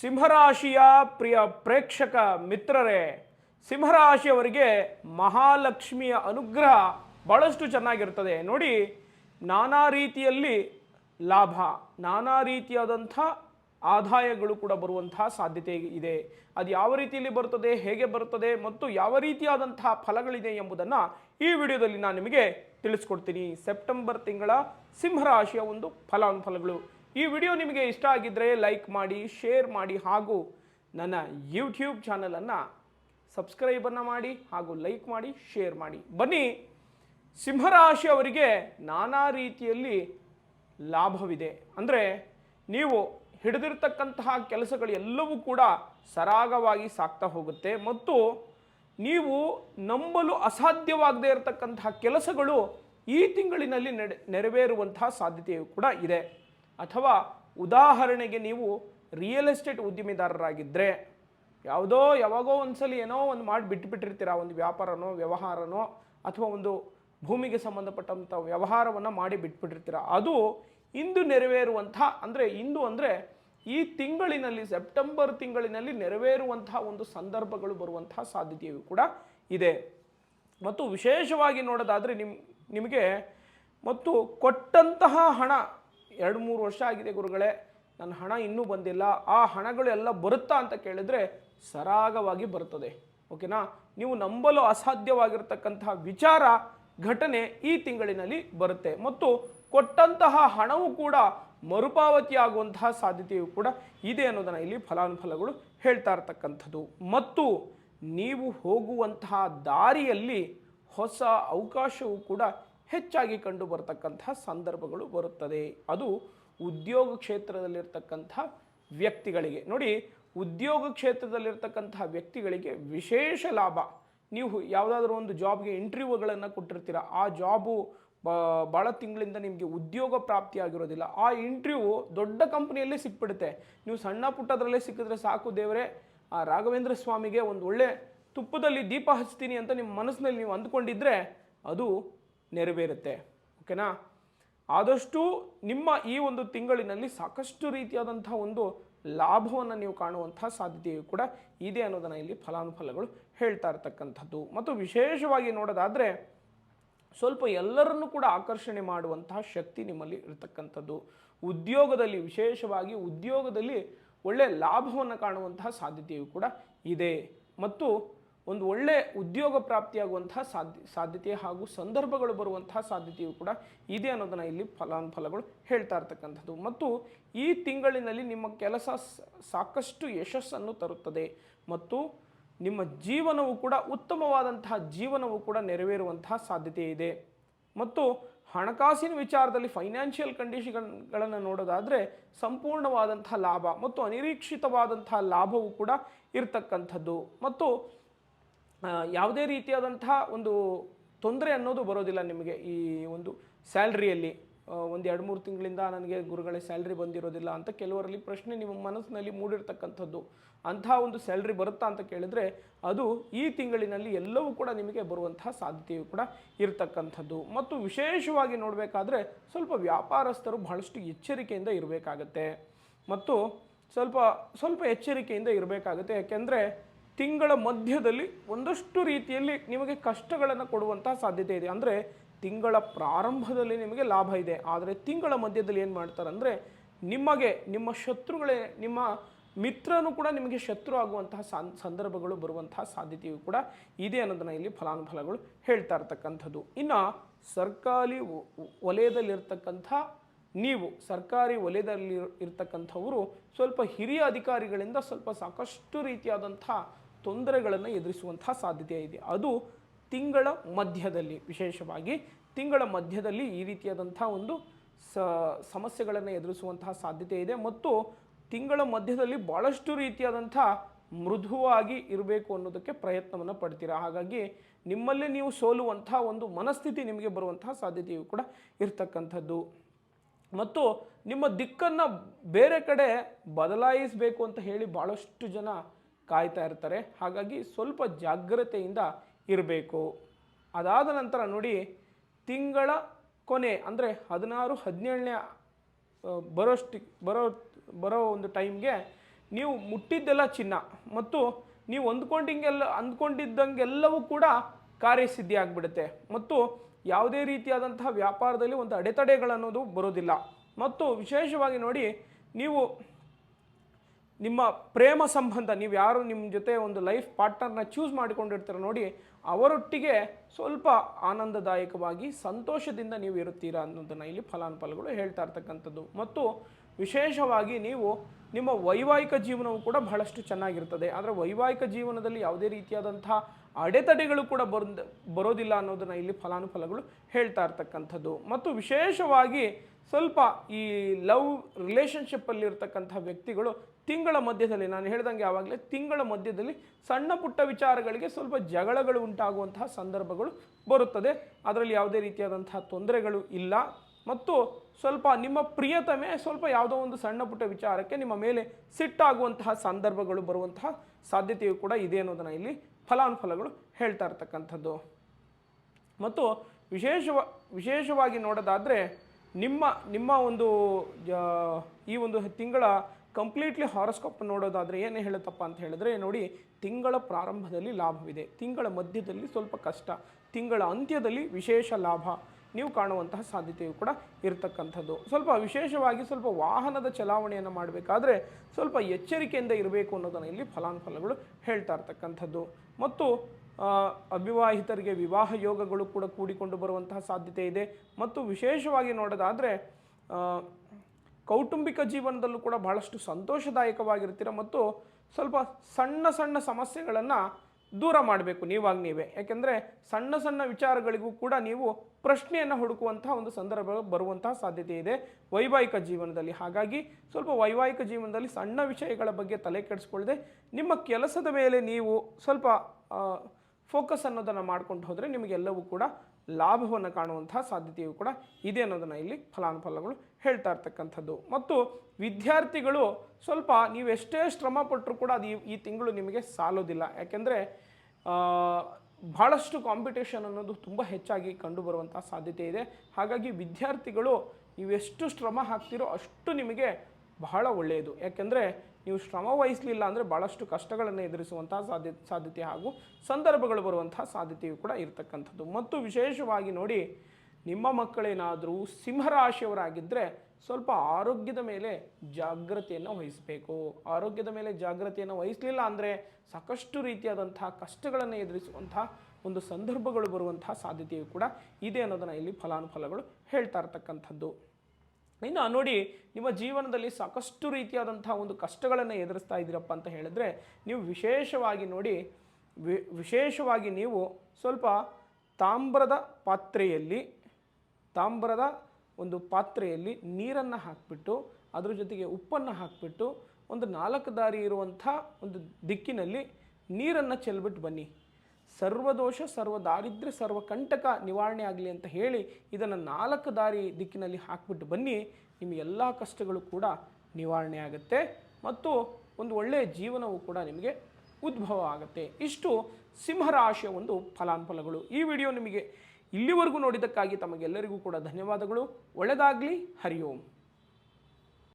ಸಿಂಹರಾಶಿಯ ಪ್ರಿಯ ಪ್ರೇಕ್ಷಕ ಮಿತ್ರರೇ, ಸಿಂಹರಾಶಿಯವರಿಗೆ ಮಹಾಲಕ್ಷ್ಮಿಯ ಅನುಗ್ರಹ ಬಹಳಷ್ಟು ಚೆನ್ನಾಗಿರ್ತದೆ ನೋಡಿ, ನಾನಾ ರೀತಿಯಲ್ಲಿ ಲಾಭ, ನಾನಾ ರೀತಿಯಾದಂಥ ಆದಾಯಗಳು ಕೂಡ ಬರುವಂತಹ ಸಾಧ್ಯತೆ ಇದೆ. ಅದು ಯಾವ ರೀತಿಯಲ್ಲಿ ಬರುತ್ತದೆ, ಹೇಗೆ ಬರುತ್ತದೆ ಮತ್ತು ಯಾವ ರೀತಿಯಾದಂತಹ ಫಲಗಳಿದೆ ಎಂಬುದನ್ನು ಈ ವಿಡಿಯೋದಲ್ಲಿ ನಾನು ನಿಮಗೆ ತಿಳಿಸ್ಕೊಡ್ತೀನಿ. ಸೆಪ್ಟೆಂಬರ್ ತಿಂಗಳ ಸಿಂಹರಾಶಿಯ ಒಂದು ಫಲಾನುಫಲಗಳು ಈ ವಿಡಿಯೋ ನಿಮಗೆ ಇಷ್ಟ ಆಗಿದ್ದರೆ ಲೈಕ್ ಮಾಡಿ, ಶೇರ್ ಮಾಡಿ ಹಾಗೂ ನನ್ನ ಯೂಟ್ಯೂಬ್ ಚಾನಲನ್ನು ಸಬ್ಸ್ಕ್ರೈಬನ್ನು ಮಾಡಿ ಹಾಗೂ ಲೈಕ್ ಮಾಡಿ, ಶೇರ್ ಮಾಡಿ. ಬನ್ನಿ, ಸಿಂಹರಾಶಿ ಅವರಿಗೆ ನಾನಾ ರೀತಿಯಲ್ಲಿ ಲಾಭವಿದೆ. ಅಂದರೆ ನೀವು ಹಿಡಿದಿರ್ತಕ್ಕಂತಹ ಕೆಲಸಗಳು ಎಲ್ಲವೂ ಕೂಡ ಸರಾಗವಾಗಿ ಸಾಗ್ತಾ ಹೋಗುತ್ತೆ. ಮತ್ತು ನೀವು ನಂಬಲು ಅಸಾಧ್ಯವಾಗದೇ ಇರತಕ್ಕಂತಹ ಕೆಲಸಗಳು ಈ ತಿಂಗಳಿನಲ್ಲಿ ನೆರವೇರುವಂತಹ ಸಾಧ್ಯತೆಯು ಕೂಡ ಇದೆ. ಅಥವಾ ಉದಾಹರಣೆಗೆ ನೀವು ರಿಯಲ್ ಎಸ್ಟೇಟ್ ಉದ್ಯಮಿದಾರರಾಗಿದ್ದರೆ ಯಾವುದೋ ಯಾವಾಗೋ ಒಂದ್ಸಲಿ ಏನೋ ಒಂದು ಮಾಡಿ ಬಿಟ್ಟುಬಿಟ್ಟಿರ್ತೀರ ಒಂದು ವ್ಯಾಪಾರನೋ, ವ್ಯವಹಾರನೋ, ಅಥವಾ ಒಂದು ಭೂಮಿಗೆ ಸಂಬಂಧಪಟ್ಟಂಥ ವ್ಯವಹಾರವನ್ನು ಮಾಡಿ ಬಿಟ್ಬಿಟ್ಟಿರ್ತೀರ, ಅದು ಇಂದು ನೆರವೇರುವಂಥ, ಅಂದರೆ ಇಂದು ಅಂದರೆ ಈ ತಿಂಗಳಿನಲ್ಲಿ, ಸೆಪ್ಟೆಂಬರ್ ತಿಂಗಳಿನಲ್ಲಿ ನೆರವೇರುವಂತಹ ಒಂದು ಸಂದರ್ಭಗಳು ಬರುವಂತಹ ಸಾಧ್ಯತೆಯು ಕೂಡ ಇದೆ. ಮತ್ತು ವಿಶೇಷವಾಗಿ ನೋಡೋದಾದರೆ ನಿಮ್, ನಿಮಗೆ ಮತ್ತು ಕೊಟ್ಟಂತಹ ಹಣ ಎರಡು ಮೂರು ವರ್ಷ ಆಗಿದೆ ಗುರುಗಳೇ, ನನ್ನ ಹಣ ಇನ್ನೂ ಬಂದಿಲ್ಲ, ಆ ಹಣಗಳು ಎಲ್ಲ ಬರುತ್ತಾ ಅಂತ ಕೇಳಿದ್ರೆ ಸರಾಗವಾಗಿ ಬರುತ್ತದೆ. ಓಕೆನಾ ನೀವು ನಂಬಲು ಅಸಾಧ್ಯವಾಗಿರ್ತಕ್ಕಂತಹ ವಿಚಾರ, ಘಟನೆ ಈ ತಿಂಗಳಿನಲ್ಲಿ ಬರುತ್ತೆ. ಮತ್ತು ಕೊಟ್ಟಂತಹ ಹಣವು ಕೂಡ ಮರುಪಾವತಿ ಆಗುವಂತಹ ಸಾಧ್ಯತೆಯು ಕೂಡ ಇದೆ ಅನ್ನೋದನ್ನು ಇಲ್ಲಿ ಫಲಾನುಫಲಗಳು ಹೇಳ್ತಾ ಇರತಕ್ಕಂಥದ್ದು. ಮತ್ತು ನೀವು ಹೋಗುವಂತಹ ದಾರಿಯಲ್ಲಿ ಹೊಸ ಅವಕಾಶವು ಕೂಡ ಹೆಚ್ಚಾಗಿ ಕಂಡು ಬರತಕ್ಕಂತಹ ಸಂದರ್ಭಗಳು ಬರುತ್ತದೆ. ಅದು ಉದ್ಯೋಗ ಕ್ಷೇತ್ರದಲ್ಲಿರ್ತಕ್ಕಂಥ ವ್ಯಕ್ತಿಗಳಿಗೆ. ನೋಡಿ, ಉದ್ಯೋಗ ಕ್ಷೇತ್ರದಲ್ಲಿರ್ತಕ್ಕಂತಹ ವ್ಯಕ್ತಿಗಳಿಗೆ ವಿಶೇಷ ಲಾಭ. ನೀವು ಯಾವುದಾದ್ರೂ ಒಂದು ಜಾಬ್ಗೆ ಇಂಟರ್ವ್ಯೂಗಳನ್ನು ಕೊಟ್ಟಿರ್ತೀರ. ಆ ಜಾಬು ಭಾಳ ತಿಂಗಳಿಂದ ನಿಮಗೆ ಉದ್ಯೋಗ ಪ್ರಾಪ್ತಿಯಾಗಿರೋದಿಲ್ಲ. ಆ ಇಂಟರ್ವ್ಯೂ ದೊಡ್ಡ ಕಂಪ್ನಿಯಲ್ಲೇ ಸಿಕ್ಬಿಡುತ್ತೆ. ನೀವು ಸಣ್ಣ ಪುಟ್ಟದರಲ್ಲೇ ಸಿಕ್ಕಿದ್ರೆ ಸಾಕು ದೇವರೇ. ಆ ರಾಘವೇಂದ್ರ ಸ್ವಾಮಿಗೆ ಒಂದು ಒಳ್ಳೆ ತುಪ್ಪದಲ್ಲಿ ದೀಪ ಹಚ್ತೀನಿ ಅಂತ ನಿಮ್ಮ ಮನಸ್ಸಿನಲ್ಲಿ ನೀವು ಅಂದ್ಕೊಂಡಿದ್ರೆ ಅದು ನೆರವೇರುತ್ತೆ. ಓಕೆನಾ ಆದಷ್ಟು ನಿಮ್ಮ ಈ ಒಂದು ತಿಂಗಳಿನಲ್ಲಿ ಸಾಕಷ್ಟು ರೀತಿಯಾದಂಥ ಒಂದು ಲಾಭವನ್ನು ನೀವು ಕಾಣುವಂಥ ಸಾಧ್ಯತೆಯು ಕೂಡ ಇದೆ ಅನ್ನೋದನ್ನು ಇಲ್ಲಿ ಫಲಾನುಫಲಗಳು ಹೇಳ್ತಾ ಇರ್ತಕ್ಕಂಥದ್ದು. ಮತ್ತು ವಿಶೇಷವಾಗಿ ನೋಡೋದಾದರೆ ಸ್ವಲ್ಪ ಎಲ್ಲರನ್ನೂ ಕೂಡ ಆಕರ್ಷಣೆ ಮಾಡುವಂತಹ ಶಕ್ತಿ ನಿಮ್ಮಲ್ಲಿ ಇರತಕ್ಕಂಥದ್ದು. ಉದ್ಯೋಗದಲ್ಲಿ ವಿಶೇಷವಾಗಿ ಉದ್ಯೋಗದಲ್ಲಿ ಒಳ್ಳೆ ಲಾಭವನ್ನು ಕಾಣುವಂತಹ ಸಾಧ್ಯತೆಯು ಕೂಡ ಇದೆ. ಮತ್ತು ಒಂದು ಒಳ್ಳೆ ಉದ್ಯೋಗ ಪ್ರಾಪ್ತಿಯಾಗುವಂತಹ ಸಾಧ್ಯ, ಸಾಧ್ಯತೆ ಹಾಗೂ ಸಂದರ್ಭಗಳು ಬರುವಂತಹ ಸಾಧ್ಯತೆಯು ಕೂಡ ಇದೆ ಅನ್ನೋದನ್ನು ಇಲ್ಲಿ ಫಲಾನುಫಲಗಳು ಹೇಳ್ತಾ ಇರ್ತಕ್ಕಂಥದ್ದು. ಮತ್ತು ಈ ತಿಂಗಳಿನಲ್ಲಿ ನಿಮ್ಮ ಕೆಲಸ ಸಾಕಷ್ಟು ಯಶಸ್ಸನ್ನು ತರುತ್ತದೆ. ಮತ್ತು ನಿಮ್ಮ ಜೀವನವು ಕೂಡ ಉತ್ತಮವಾದಂತಹ ಜೀವನವು ಕೂಡ ನೆರವೇರುವಂತಹ ಸಾಧ್ಯತೆ ಇದೆ. ಮತ್ತು ಹಣಕಾಸಿನ ವಿಚಾರದಲ್ಲಿ ಫೈನಾನ್ಷಿಯಲ್ ಕಂಡೀಷನ್ಗಳನ್ನು ನೋಡೋದಾದರೆ ಸಂಪೂರ್ಣವಾದಂಥ ಲಾಭ ಮತ್ತು ಅನಿರೀಕ್ಷಿತವಾದಂಥ ಲಾಭವು ಕೂಡ ಇರತಕ್ಕಂಥದ್ದು. ಮತ್ತು ಯಾವುದೇ ರೀತಿಯಾದಂತಹ ಒಂದು ತೊಂದರೆ ಅನ್ನೋದು ಬರೋದಿಲ್ಲ ನಿಮಗೆ ಈ ಒಂದು ಸ್ಯಾಲ್ರಿಯಲ್ಲಿ. ಒಂದು ಎರಡು ಮೂರು ತಿಂಗಳಿಂದ ನನಗೆ ಗುರುಗಳೇ ಸ್ಯಾಲ್ರಿ ಬಂದಿರೋದಿಲ್ಲ ಅಂತ ಕೆಲವರಲ್ಲಿ ಪ್ರಶ್ನೆ ನಿಮ್ಮ ಮನಸ್ಸಿನಲ್ಲಿ ಮೂಡಿರ್ತಕ್ಕಂಥದ್ದು. ಅಂತಹ ಒಂದು ಸ್ಯಾಲ್ರಿ ಬರುತ್ತಾ ಅಂತ ಕೇಳಿದ್ರೆ ಅದು ಈ ತಿಂಗಳಿನಲ್ಲಿ ಎಲ್ಲವೂ ಕೂಡ ನಿಮಗೆ ಬರುವಂತಹ ಸಾಧ್ಯತೆಯು ಕೂಡ ಇರತಕ್ಕಂಥದ್ದು. ಮತ್ತು ವಿಶೇಷವಾಗಿ ನೋಡಬೇಕಾದ್ರೆ ಸ್ವಲ್ಪ ವ್ಯಾಪಾರಸ್ಥರು ಬಹಳಷ್ಟು ಎಚ್ಚರಿಕೆಯಿಂದ ಇರಬೇಕಾಗತ್ತೆ. ಮತ್ತು ಸ್ವಲ್ಪ ಸ್ವಲ್ಪ ಎಚ್ಚರಿಕೆಯಿಂದ ಇರಬೇಕಾಗುತ್ತೆ. ಯಾಕೆಂದರೆ ತಿಂಗಳ ಮಧ್ಯದಲ್ಲಿ ಒಂದಷ್ಟು ರೀತಿಯಲ್ಲಿ ನಿಮಗೆ ಕಷ್ಟಗಳನ್ನು ಕೊಡುವಂತಹ ಸಾಧ್ಯತೆ ಇದೆ. ಅಂದರೆ ತಿಂಗಳ ಪ್ರಾರಂಭದಲ್ಲಿ ನಿಮಗೆ ಲಾಭ ಇದೆ. ಆದರೆ ತಿಂಗಳ ಮಧ್ಯದಲ್ಲಿ ಏನು ಮಾಡ್ತಾರೆ ಅಂದರೆ ನಿಮಗೆ, ನಿಮ್ಮ ಶತ್ರುಗಳೇ, ನಿಮ್ಮ ಮಿತ್ರನೂ ಕೂಡ ನಿಮಗೆ ಶತ್ರು ಆಗುವಂತಹ ಸಂದರ್ಭಗಳು ಬರುವಂತಹ ಸಾಧ್ಯತೆಯು ಕೂಡ ಇದೆ ಅನ್ನೋದನ್ನು ಇಲ್ಲಿ ಫಲಾನುಫಲಗಳು ಹೇಳ್ತಾ ಇರ್ತಕ್ಕಂಥದ್ದು. ಇನ್ನು ಸರ್ಕಾರಿ ವಲಯದಲ್ಲಿರ್ತಕ್ಕಂಥ ನೀವು, ಸರ್ಕಾರಿ ವಲಯದಲ್ಲಿ ಇರ್ತಕ್ಕಂಥವರು ಸ್ವಲ್ಪ ಹಿರಿಯ ಅಧಿಕಾರಿಗಳಿಂದ ಸ್ವಲ್ಪ ಸಾಕಷ್ಟು ರೀತಿಯಾದಂಥ ತೊಂದರೆಗಳನ್ನು ಎದುರಿಸುವಂತಹ ಸಾಧ್ಯತೆ ಇದೆ. ಅದು ತಿಂಗಳ ಮಧ್ಯದಲ್ಲಿ, ವಿಶೇಷವಾಗಿ ತಿಂಗಳ ಮಧ್ಯದಲ್ಲಿ ಈ ರೀತಿಯಾದಂಥ ಒಂದು ಸ, ಸಮಸ್ಯೆಗಳನ್ನು ಎದುರಿಸುವಂತಹ ಸಾಧ್ಯತೆ ಇದೆ. ಮತ್ತು ತಿಂಗಳ ಮಧ್ಯದಲ್ಲಿ ಭಾಳಷ್ಟು ರೀತಿಯಾದಂಥ ಮೃದುವಾಗಿ ಇರಬೇಕು ಅನ್ನೋದಕ್ಕೆ ಪ್ರಯತ್ನವನ್ನು ಪಡ್ತೀರಾ? ಹಾಗಾಗಿ ನಿಮ್ಮಲ್ಲೇ ನೀವು ಸೋಲುವಂಥ ಒಂದು ಮನಸ್ಥಿತಿ ನಿಮಗೆ ಬರುವಂತಹ ಸಾಧ್ಯತೆಯು ಕೂಡ ಇರ್ತಕ್ಕಂಥದ್ದು. ಮತ್ತು ನಿಮ್ಮ ದಿಕ್ಕನ್ನು ಬೇರೆ ಕಡೆ ಬದಲಾಯಿಸಬೇಕು ಅಂತ ಹೇಳಿ ಭಾಳಷ್ಟು ಜನ ಕಾಯ್ತಾ ಇರ್ತಾರೆ. ಹಾಗಾಗಿ ಸ್ವಲ್ಪ ಜಾಗ್ರತೆಯಿಂದ ಇರಬೇಕು. ಅದಾದ ನಂತರ ನೋಡಿ, ತಿಂಗಳ ಕೊನೆ ಅಂದರೆ ಹದಿನಾರು, ಹದಿನೇಳನೇ ಬರೋಷ್ಟಿ, ಬರೋ ಬರೋ ಒಂದು ಟೈಮ್ಗೆ ನೀವು ಮುಟ್ಟಿದ್ದೆಲ್ಲ ಚಿನ್ನ ಮತ್ತು ನೀವು ಅಂದ್ಕೊಂಡಿಂಗೆಲ್ಲ, ಅಂದ್ಕೊಂಡಿದ್ದಂಗೆಲ್ಲವೂ ಕೂಡ ಕಾರ್ಯಸಿದ್ಧಿ ಆಗಿಬಿಡುತ್ತೆ. ಮತ್ತು ಯಾವುದೇ ರೀತಿಯಾದಂತಹ ವ್ಯಾಪಾರದಲ್ಲಿ ಒಂದು ಅಡೆತಡೆಗಳನ್ನೋದು ಬರೋದಿಲ್ಲ. ಮತ್ತು ವಿಶೇಷವಾಗಿ ನೋಡಿ, ನೀವು ನಿಮ್ಮ ಪ್ರೇಮ ಸಂಬಂಧ, ನೀವು ಯಾರು, ನಿಮ್ಮ ಜೊತೆ ಒಂದು ಲೈಫ್ ಪಾರ್ಟ್ನರ್ನ ಚೂಸ್ ಮಾಡಿಕೊಂಡಿರ್ತೀರ ನೋಡಿ, ಅವರೊಟ್ಟಿಗೆ ಸ್ವಲ್ಪ ಆನಂದದಾಯಕವಾಗಿ, ಸಂತೋಷದಿಂದ ನೀವು ಇರುತ್ತೀರಾ ಅನ್ನೋದನ್ನು ಇಲ್ಲಿ ಫಲಾನುಫಲಗಳು ಹೇಳ್ತಾ ಇರ್ತಕ್ಕಂಥದ್ದು. ಮತ್ತು ವಿಶೇಷವಾಗಿ ನೀವು ನಿಮ್ಮ ವೈವಾಹಿಕ ಜೀವನವು ಕೂಡ ಬಹಳಷ್ಟು ಚೆನ್ನಾಗಿರ್ತದೆ. ಆದರೆ ವೈವಾಹಿಕ ಜೀವನದಲ್ಲಿ ಯಾವುದೇ ರೀತಿಯಾದಂಥ ಅಡೆತಡೆಗಳು ಕೂಡ ಬರೋದ್ ಬರೋದಿಲ್ಲ ಅನ್ನೋದನ್ನು ಇಲ್ಲಿ ಫಲಾನುಫಲಗಳು ಹೇಳ್ತಾ ಇರ್ತಕ್ಕಂಥದ್ದು. ಮತ್ತು ವಿಶೇಷವಾಗಿ ಸ್ವಲ್ಪ ಈ ಲವ್ ರಿಲೇಷನ್ಶಿಪ್ಪಲ್ಲಿ ಇರ್ತಕ್ಕಂಥ ವ್ಯಕ್ತಿಗಳು ತಿಂಗಳ ಮಧ್ಯದಲ್ಲಿ, ನಾನು ಹೇಳ್ದಂಗೆ ಆವಾಗಲೇ ತಿಂಗಳ ಮಧ್ಯದಲ್ಲಿ ಸಣ್ಣ ಪುಟ್ಟ ವಿಚಾರಗಳಿಗೆ ಸ್ವಲ್ಪ ಜಗಳಗಳು ಉಂಟಾಗುವಂತಹ ಸಂದರ್ಭಗಳು ಬರುತ್ತದೆ. ಅದರಲ್ಲಿ ಯಾವುದೇ ರೀತಿಯಾದಂತಹ ತೊಂದರೆಗಳು ಇಲ್ಲ. ಮತ್ತು ಸ್ವಲ್ಪ ನಿಮ್ಮ ಪ್ರಿಯತಮೆ ಸ್ವಲ್ಪ ಯಾವುದೋ ಒಂದು ಸಣ್ಣ ಪುಟ್ಟ ವಿಚಾರಕ್ಕೆ ನಿಮ್ಮ ಮೇಲೆ ಸಿಟ್ಟಾಗುವಂತಹ ಸಂದರ್ಭಗಳು ಬರುವಂತಹ ಸಾಧ್ಯತೆಯು ಕೂಡ ಇದೆ ಅನ್ನೋದನ್ನು ಇಲ್ಲಿ ಫಲಾನುಫಲಗಳು ಹೇಳ್ತಾ ಇರ್ತಕ್ಕಂಥದ್ದು. ಮತ್ತು ವಿಶೇಷವ, ವಿಶೇಷವಾಗಿ ನೋಡೋದಾದರೆ ನಿಮ್ಮ ನಿಮ್ಮ ಒಂದು ಈ ಒಂದು ತಿಂಗಳ ಕಂಪ್ಲೀಟ್ಲಿ ಹಾರೋಸ್ಕೋಪ್ ನೋಡೋದಾದರೆ ಏನು ಹೇಳುತ್ತಪ್ಪ ಅಂತ ಹೇಳಿದ್ರೆ, ನೋಡಿ, ತಿಂಗಳ ಪ್ರಾರಂಭದಲ್ಲಿ ಲಾಭವಿದೆ. ತಿಂಗಳ ಮಧ್ಯದಲ್ಲಿ ಸ್ವಲ್ಪ ಕಷ್ಟ. ತಿಂಗಳ ಅಂತ್ಯದಲ್ಲಿ ವಿಶೇಷ ಲಾಭ. ನೀವು ಕಾಣುವಂತಹ ಸಾಧ್ಯತೆಯು ಕೂಡ ಇರತಕ್ಕಂಥದ್ದು. ಸ್ವಲ್ಪ ವಿಶೇಷವಾಗಿ ಸ್ವಲ್ಪ ವಾಹನದ ಚಲಾವಣೆಯನ್ನು ಮಾಡಬೇಕಾದ್ರೆ ಸ್ವಲ್ಪ ಎಚ್ಚರಿಕೆಯಿಂದ ಇರಬೇಕು ಅನ್ನೋದನ್ನು ಇಲ್ಲಿ ಫಲಾನುಫಲಗಳು ಹೇಳ್ತಾ ಇರ್ತಕ್ಕಂಥದ್ದು. ಮತ್ತು ಅವಿವಾಹಿತರಿಗೆ ವಿವಾಹ ಯೋಗಗಳು ಕೂಡ ಕೂಡಿಕೊಂಡು ಬರುವಂತಹ ಸಾಧ್ಯತೆ ಇದೆ. ಮತ್ತು ವಿಶೇಷವಾಗಿ ನೋಡೋದಾದರೆ ಕೌಟುಂಬಿಕ ಜೀವನದಲ್ಲೂ ಕೂಡ ಬಹಳಷ್ಟು ಸಂತೋಷದಾಯಕವಾಗಿರ್ತೀರ ಮತ್ತು ಸ್ವಲ್ಪ ಸಣ್ಣ ಸಣ್ಣ ಸಮಸ್ಯೆಗಳನ್ನು ದೂರ ಮಾಡಬೇಕು ನೀವಾಗ ನೀವೇ. ಯಾಕೆಂದರೆ ಸಣ್ಣ ಸಣ್ಣ ವಿಚಾರಗಳಿಗೂ ಕೂಡ ನೀವು ಪ್ರಶ್ನೆಯನ್ನು ಹುಡುಕುವಂತಹ ಒಂದು ಸಂದರ್ಭ ಬರುವಂತಹ ಸಾಧ್ಯತೆ ಇದೆ ವೈವಾಹಿಕ ಜೀವನದಲ್ಲಿ. ಹಾಗಾಗಿ ಸ್ವಲ್ಪ ವೈವಾಹಿಕ ಜೀವನದಲ್ಲಿ ಸಣ್ಣ ವಿಷಯಗಳ ಬಗ್ಗೆ ತಲೆ ಕೆಡಿಸ್ಕೊಳ್ಳದೆ ನಿಮ್ಮ ಕೆಲಸದ ಮೇಲೆ ನೀವು ಸ್ವಲ್ಪ ಫೋಕಸ್ ಅನ್ನೋದನ್ನು ಮಾಡ್ಕೊಂಡು ಹೋದರೆ ನಿಮಗೆಲ್ಲವೂ ಕೂಡ ಲಾಭವನ್ನು ಕಾಣುವಂತಹ ಸಾಧ್ಯತೆಯು ಕೂಡ ಇದೆ ಅನ್ನೋದನ್ನು ಇಲ್ಲಿ ಫಲಾನುಫಲಗಳು ಹೇಳ್ತಾ ಇರ್ತಕ್ಕಂಥದ್ದು. ಮತ್ತು ವಿದ್ಯಾರ್ಥಿಗಳು ಸ್ವಲ್ಪ ನೀವು ಎಷ್ಟೇ ಶ್ರಮ ಪಟ್ಟರೂ ಕೂಡ ಅದು ಈ- ತಿಂಗಳು ನಿಮಗೆ ಸಾಲೋದಿಲ್ಲ. ಯಾಕೆಂದರೆ ಭಾಳಷ್ಟು ಕಾಂಪಿಟೇಷನ್ ಅನ್ನೋದು ತುಂಬ ಹೆಚ್ಚಾಗಿ ಕಂಡುಬರುವಂಥ ಸಾಧ್ಯತೆ ಇದೆ. ಹಾಗಾಗಿ ವಿದ್ಯಾರ್ಥಿಗಳು ನೀವೆಷ್ಟು ಶ್ರಮ ಹಾಕ್ತಿರೋ ಅಷ್ಟು ನಿಮಗೆ ಬಹಳ ಒಳ್ಳೆಯದು. ಯಾಕೆಂದರೆ ನೀವು ಶ್ರಮ ವಹಿಸಲಿಲ್ಲ ಅಂದರೆ ಭಾಳಷ್ಟು ಕಷ್ಟಗಳನ್ನು ಎದುರಿಸುವಂತಹ ಸಾಧ್ಯ, ಸಾಧ್ಯತೆ ಹಾಗೂ ಸಂದರ್ಭಗಳು ಬರುವಂತಹ ಸಾಧ್ಯತೆಯು ಕೂಡ ಇರತಕ್ಕಂಥದ್ದು. ಮತ್ತು ವಿಶೇಷವಾಗಿ ನೋಡಿ, ನಿಮ್ಮ ಮಕ್ಕಳೇನಾದರೂ ಸಿಂಹರಾಶಿಯವರಾಗಿದ್ದರೆ ಸ್ವಲ್ಪ ಆರೋಗ್ಯದ ಮೇಲೆ ಜಾಗ್ರತೆಯನ್ನು ವಹಿಸಬೇಕು. ಆರೋಗ್ಯದ ಮೇಲೆ ಜಾಗ್ರತೆಯನ್ನು ವಹಿಸಲಿಲ್ಲ ಅಂದರೆ ಸಾಕಷ್ಟು ರೀತಿಯಾದಂತಹ ಕಷ್ಟಗಳನ್ನು ಎದುರಿಸುವಂತಹ ಒಂದು ಸಂದರ್ಭಗಳು ಬರುವಂತಹ ಸಾಧ್ಯತೆಯು ಕೂಡ ಇದೆ ಅನ್ನೋದನ್ನು ಇಲ್ಲಿ ಫಲಾನುಫಲಗಳು ಹೇಳ್ತಾ ಇರ್ತಕ್ಕಂಥದ್ದು. ಇನ್ನು ನೋಡಿ, ನಿಮ್ಮ ಜೀವನದಲ್ಲಿ ಸಾಕಷ್ಟು ರೀತಿಯಾದಂತಹ ಒಂದು ಕಷ್ಟಗಳನ್ನು ಎದುರಿಸ್ತಾ ಇದ್ದೀರಪ್ಪ ಅಂತ ಹೇಳಿದ್ರೆ, ನೀವು ವಿಶೇಷವಾಗಿ ನೋಡಿ ವಿಶೇಷವಾಗಿ ನೀವು ಸ್ವಲ್ಪ ತಾಮ್ರದ ಪಾತ್ರೆಯಲ್ಲಿ, ತಾಮ್ರದ ಒಂದು ಪಾತ್ರೆಯಲ್ಲಿ ನೀರನ್ನು ಹಾಕಿಬಿಟ್ಟು, ಅದ್ರ ಜೊತೆಗೆ ಉಪ್ಪನ್ನು ಹಾಕಿಬಿಟ್ಟು, ಒಂದು ನಾಲ್ಕು ದಾರಿ ಇರುವಂಥ ಒಂದು ದಿಕ್ಕಿನಲ್ಲಿ ನೀರನ್ನು ಚೆಲ್ಬಿಟ್ಟು ಬನ್ನಿ. ಸರ್ವದೋಷ ಸರ್ವ ದಾರಿದ್ರ್ಯ ಸರ್ವ ಕಂಟಕ ನಿವಾರಣೆ ಆಗಲಿ ಅಂತ ಹೇಳಿ ಇದನ್ನು ನಾಲ್ಕು ದಾರಿ ದಿಕ್ಕಿನಲ್ಲಿ ಹಾಕ್ಬಿಟ್ಟು ಬನ್ನಿ, ನಿಮ್ಮ ಎಲ್ಲ ಕಷ್ಟಗಳು ಕೂಡ ನಿವಾರಣೆ ಆಗುತ್ತೆ ಮತ್ತು ಒಂದು ಒಳ್ಳೆಯ ಜೀವನವು ಕೂಡ ನಿಮಗೆ ಉದ್ಭವ ಆಗುತ್ತೆ. ಇಷ್ಟು ಸಿಂಹರಾಶಿಯ ಒಂದು ಫಲಾನುಫಲಗಳು ಈ ವಿಡಿಯೋ ನಿಮಗೆ ಇಲ್ಲಿವರೆಗೂ ನೋಡಿದ್ದಕ್ಕಾಗಿ ತಮಗೆಲ್ಲರಿಗೂ ಕೂಡ ಧನ್ಯವಾದಗಳು. ಒಳ್ಳೆಯದಾಗಲಿ ಹರಿ